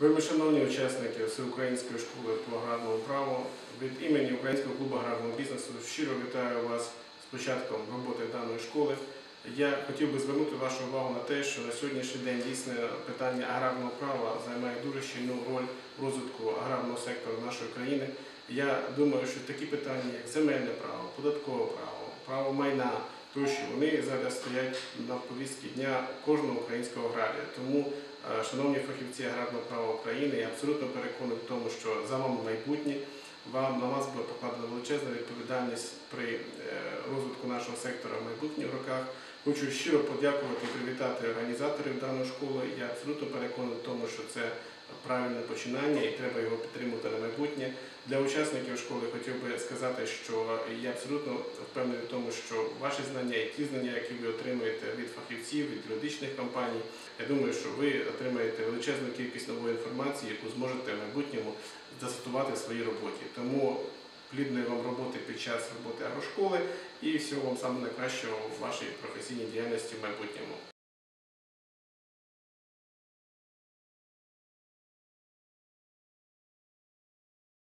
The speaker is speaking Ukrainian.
Вельми шановні учасники Всеукраїнської школи по аграрному праву, від імені Українського клубу аграрного бізнесу щиро вітаю вас з початком роботи даної школи. Я хотів би звернути вашу увагу на те, що на сьогоднішній день дійсно питання аграрного права займає дуже щільну роль в розвитку аграрного сектору нашої країни. Я думаю, що такі питання, як земельне право, податкове право, право майна тощо, вони зараз стоять на повістці дня кожного українського аграрія. Тому Е, Шановні фахівці аграрного права України, я абсолютно переконаний в тому, що за вами майбутнє. Вам на вас буде покладена величезна відповідальність при е, розвитку нашого сектора в майбутніх роках. Хочу щиро подякувати привітати організаторів даної школи. Я абсолютно переконаний в тому, що це правильне починання і треба його підтримувати на майбутнє. Для учасників школи хотів би сказати, що я абсолютно впевнений в тому, що ваші знання і ті знання, які ви отримуєте від фахівців, від юридичних компаній, я думаю, що ви отримаєте величезну кількість нової інформації, яку зможете в майбутньому застосувати в своїй роботі. Тому плідної вам роботи під час роботи агрошколи і всього вам найкращого в вашій професійній діяльності в майбутньому.